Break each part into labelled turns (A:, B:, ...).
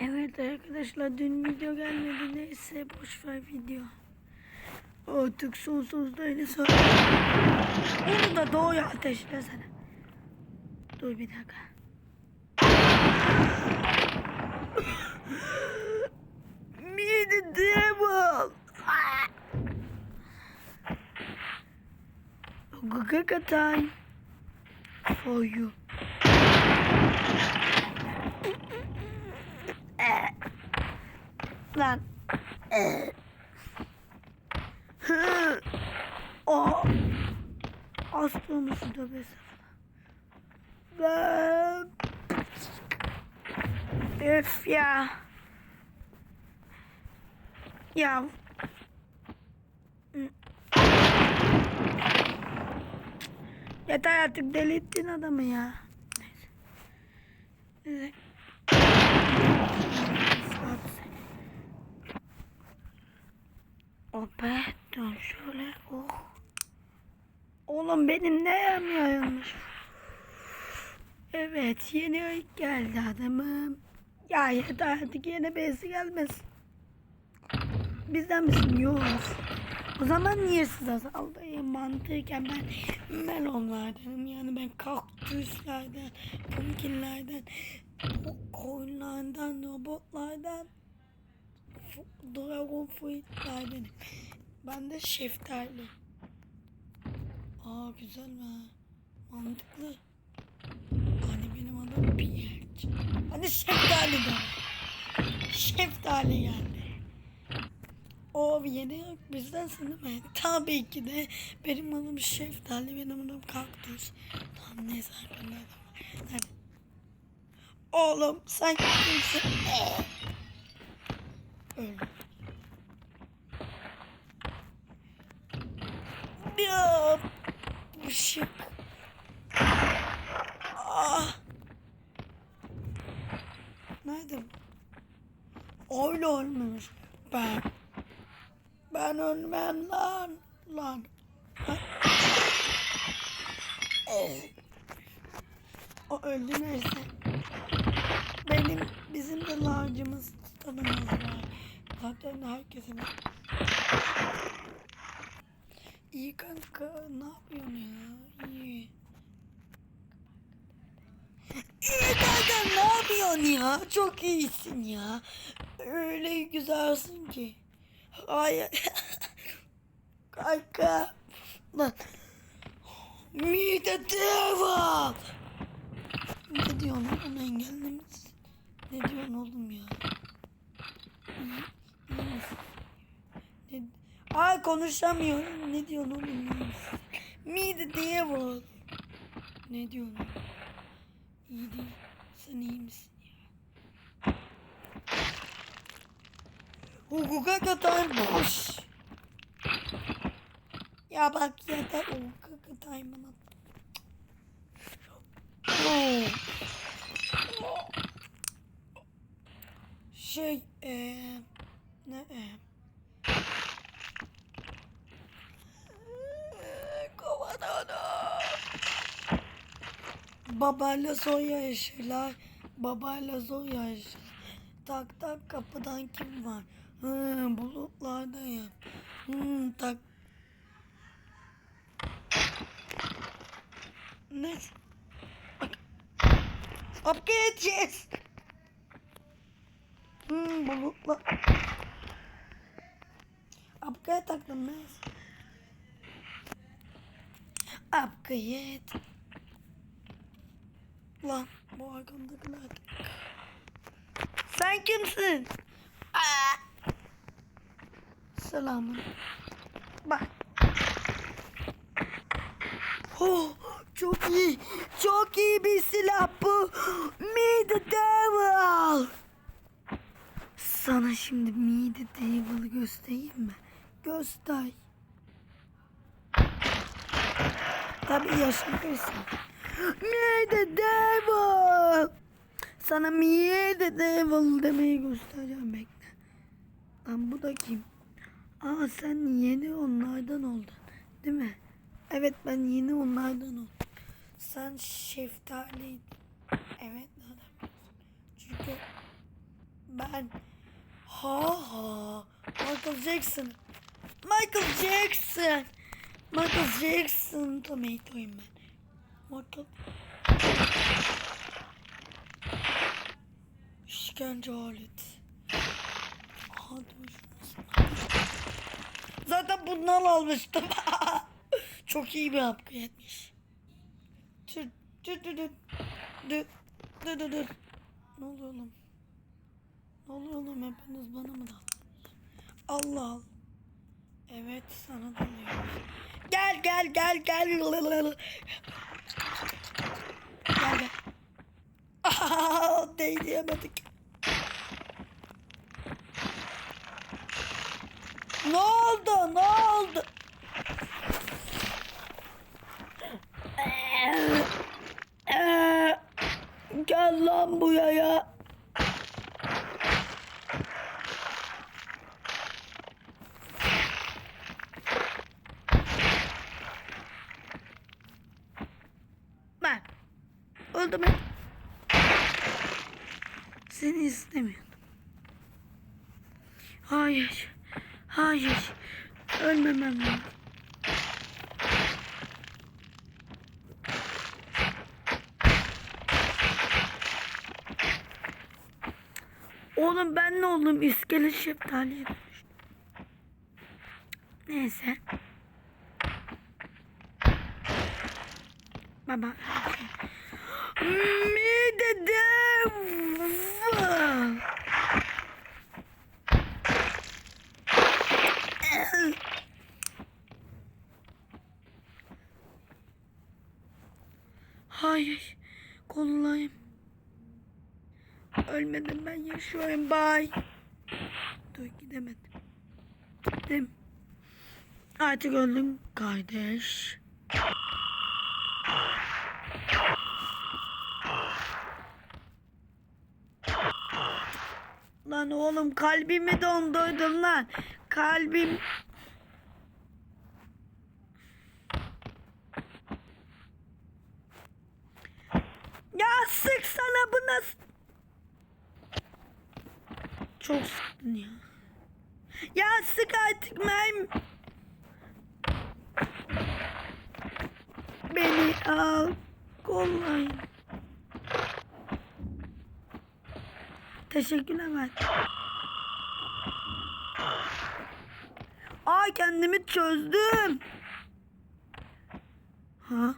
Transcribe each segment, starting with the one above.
A: Evet arkadaşlar dün video gelmedi neyse boş ver video. Artık sonsuzdaydı sonra. Onu da doğuya ateşlesene. Dur bir dakika. Me the devil. Google time for you. Lan. Hı. o. Aslı musun da be Ben. Öf ya. Ya. Yeter artık deli ettin adamı ya. Neyse. Neyse. Saat O be dön şöyle oh. Oğlum benim ne yayılmış. Evet yeni ayık geldi adamım. Ya yeter artık yeni besi gelmesin. Bizden misin? Yok. O zaman niye siz azaldı? Mantıken ben melonlardanım. Yani ben kaktüslerden, pumpkinlerden, koyunlardan, robotlardan, dragon fruitlerden. Ben de şeftali. Aa güzel mi? Mantıklı. Hani benim adım Pierre. Hani şeftali de. Şeftali geldi. O yeni bizdensin değil mi? Tabii ki de benim adım şeftali, benim adım kaktüs. Tamam neyse arkadaşlar. Hadi. Oğlum sen kimsin? Öyle. Ya ışık. Ah. Nerede bu? Öyle olmuş. Ben. Ben ölmem lan. Lan. O öldü neyse. Benim bizim de lacımız tanımız var. Zaten herkesin. İyi kanka ne yapıyorsun ya? İyi. İyi kanka ne yapıyorsun ya? Çok iyisin ya. Öyle güzelsin ki. Ay. kanka. Lan. Mide devam. Ne diyorsun oğlum engellemişsin. Ne diyorsun oğlum ya? Ne, Ay konuşamıyorum. Ne diyorsun oğlum? Mide devil. Ne diyorsun? İyi değil. Sen iyi misin Hukuka kadar boş. Ya bak yeter hukuka kadar bana. Oh. Şey eee ne eee. Babayla son yaşıyorlar. Babayla son yaşıyorlar. Tak tak kapıdan kim var? Hı, bulutlardayım. Hı, tak. Ne? Bak. Upgrade Hmm, bulutla. Upgrade taktım ben. Upgrade. Lan bu arkamdakiler. Sen kimsin? Selamın. Bak. Oh, çok iyi. Çok iyi bir silah bu. Me the devil. Sana şimdi Me the devil'ı göstereyim mi? Göster. Tabii yaşındaysan. Me the devil. Sana me the devil demeyi göstereceğim bekle. Lan bu da kim? Aa sen yeni onlardan oldun. Değil mi? Evet ben yeni onlardan oldum. Sen şeftaliydin. Evet ne demek? Çünkü Ben ha ha Michael Jackson. Michael Jackson. Michael Jackson tomatoyum ben. Michael İşkence aleti. Aha dur. Zaten bundan almıştım. Çok iyi bir upgrade'miş. Dur. Ne oluyor oğlum? Ne oluyor oğlum hepiniz bana mı daldınız? Allah Allah. Evet sana dalıyor. Gel gel gel gel. Gel gel. Aha, değdiyemedik. Ne oldu? Ne oldu? Gel lan buraya. Ben öldüm ben. Seni istemiyordum. Hayır. Hayır. Ölmemem lazım. Oğlum ben ne oldum? İskelet şeftaliye dönüştüm. Neyse. Baba. Midede. Hayır. Kollayım. Ben yaşıyorum. Bye. Dur gidemedim. Gittim. Artık öldüm kardeş. Lan oğlum kalbimi dondurdun lan. Kalbim Ya sık sana bu nasıl? Çok sıktın ya. Ya sık artık mermi. Beni al. Kollayın. Teşekkürler ben. Ay kendimi çözdüm. Ha?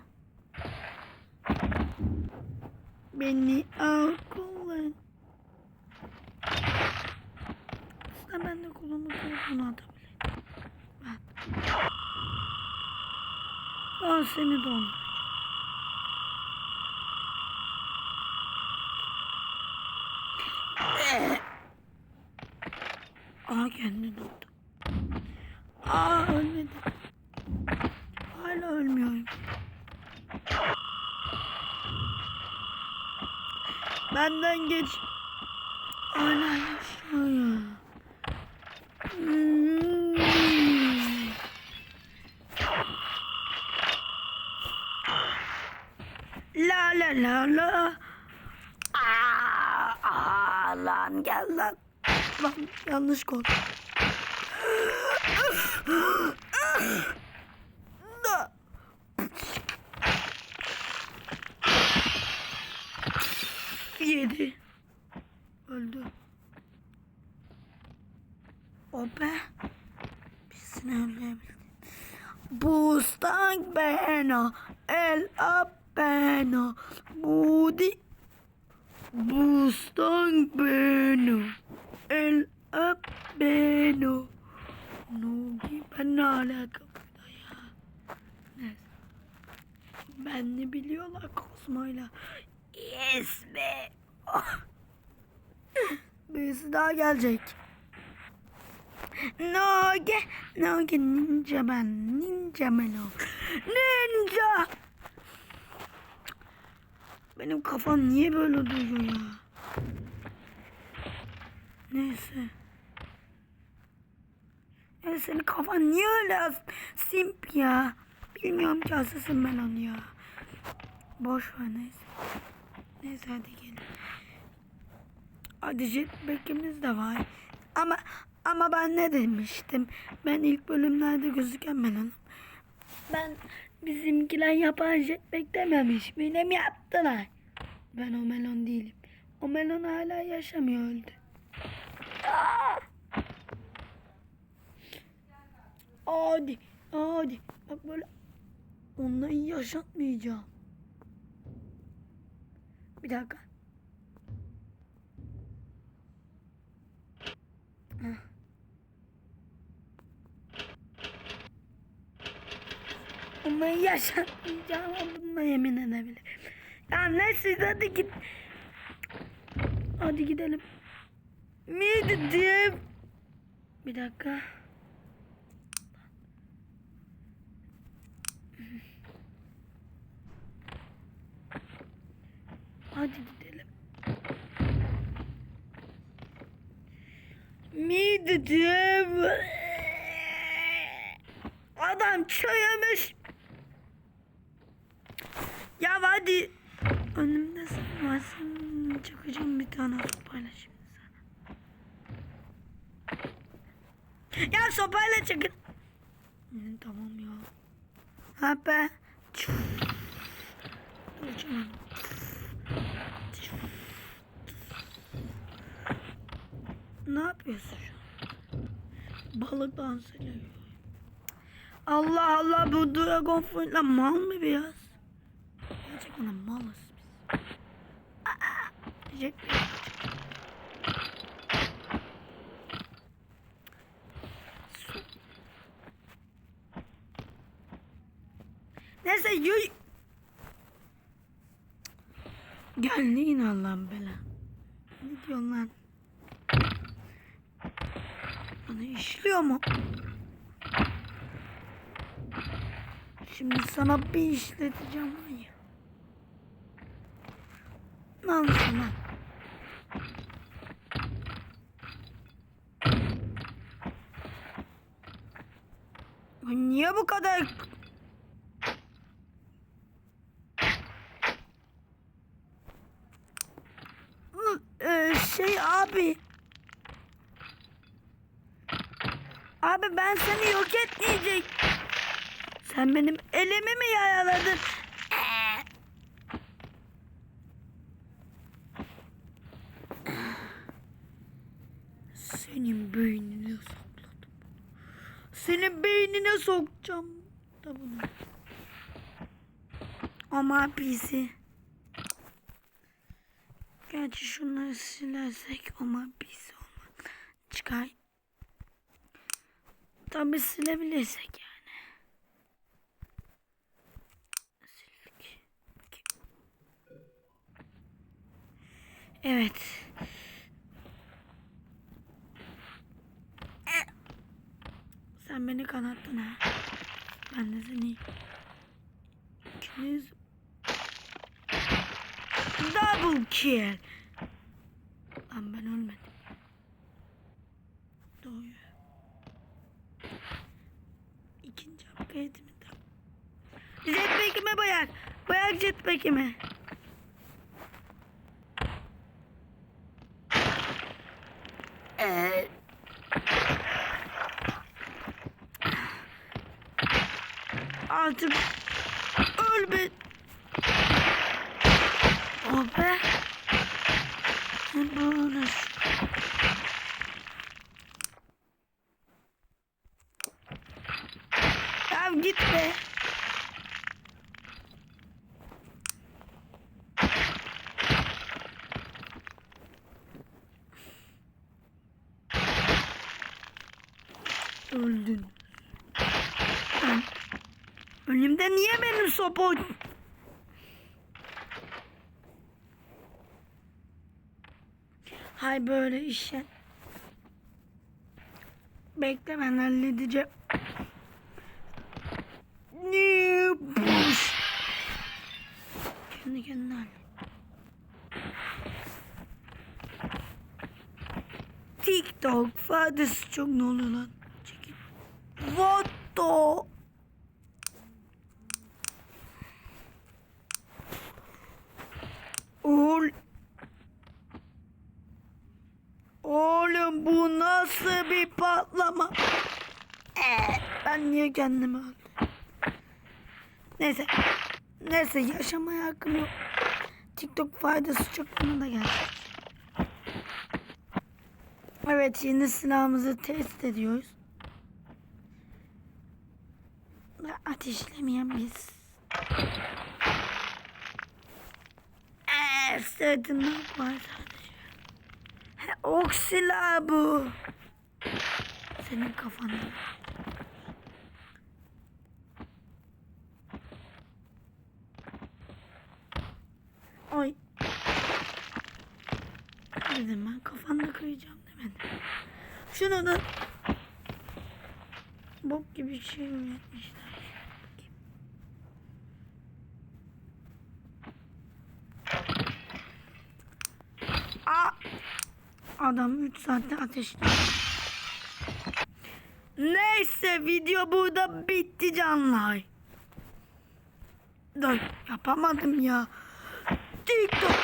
A: Beni al Ben seni donduracağım. Aa kendi dondu. Aa ölmedim. Hala ölmüyorum. Benden geç. Hala yaşıyor. Hmm. La la la la. Aa, lan gel lan. Lan yanlış kol. Yedi. Öldü. O be. Birisini öldürebildi. Bustan beno. El up beno. Budi. Bustan beno. El up beno. Nugi ben ne alaka burada ya? Neyse. Ben ne biliyorlar Kozmo'yla. Yes be. Oh. Birisi daha gelecek. Noge, Noge ninja ben, ninja melo. Ninja. Benim kafam niye böyle duruyor ya? Neyse. Ya senin kafan niye öyle simp ya? Bilmiyorum ki asılsın ben onu ya. Boş ver neyse. Neyse hadi gelin. Hadi jetpack'imiz de var. Ama ama ben ne demiştim? Ben ilk bölümlerde gözüken melonum. Ben bizimkiler yapar jetpack dememiş. Benim yaptılar. Ben o melon değilim. O melon hala yaşamıyor öldü. Aa! Hadi, hadi. Bak böyle onları yaşatmayacağım. Bir dakika. Heh. Onları yaşatmayacağım bununla yemin edebilirim. Ya neyse hadi git. Hadi gidelim. Miydi diye. Bir dakika. Hadi gidelim. Miydi diye. Adam çöyemiş. Ya hadi. Önümde sen varsın. Çakacağım bir tane sopayla şimdi sana. Ya sopayla çakın. Hı, tamam ya. Ha be. Dur canım. Ne yapıyorsun şu an? Balık dans ediyor. Allah Allah bu Dragon Fruit'la mal mı biraz? Gerçekten malız jet Su. Neyse yuy. Geldi yine Allah'ın bela. Ne diyorsun lan? Bana işliyor mu? Şimdi sana bir işleteceğim Ay, Niye bu kadar... Ee, şey abi. Abi ben seni yok etmeyecek. Sen benim elimi mi yaraladın? Senin beynine sakladım. Senin beynine sokacağım da bunu. Ama bizi. Gerçi şunları silersek ama biz olmaz. Çıkar. Tabi silebilirsek yani. Evet. Sen beni kanattın ha. Ben de seni. İkiniz. Double kill. Lan ben ölmedim. Doğuyor. İkinci upgrade'imi de. Jetpack'ime bayak. Bayak jetpack'ime. Ee, artık öl be. O be. Ne şu- Ya git be. Öldün. Önümde niye benim sopa... Hay böyle işe. Bekle ben halledeceğim. Ne? Kendi kendine. TikTok faydası çok ne oluyor lan? Çekil. What the? Ol. Oğlum bu nasıl bir patlama? Ee, kendimi öldüm? Neyse. Neyse yaşamaya hakkım yok. TikTok faydası çok bana da geldi. Evet şimdi silahımızı test ediyoruz. Ateşlemeyen biz. Eee sırtında var sadece. He, ok silahı bu. Senin kafanda. Ay. Dedim ben kafanda kıyacağım demedim. Şunu da bok gibi şey üretmişler. Aa! Adam 3 saatte ateşli. Neyse video burada bitti canlar. Dur yapamadım ya. TikTok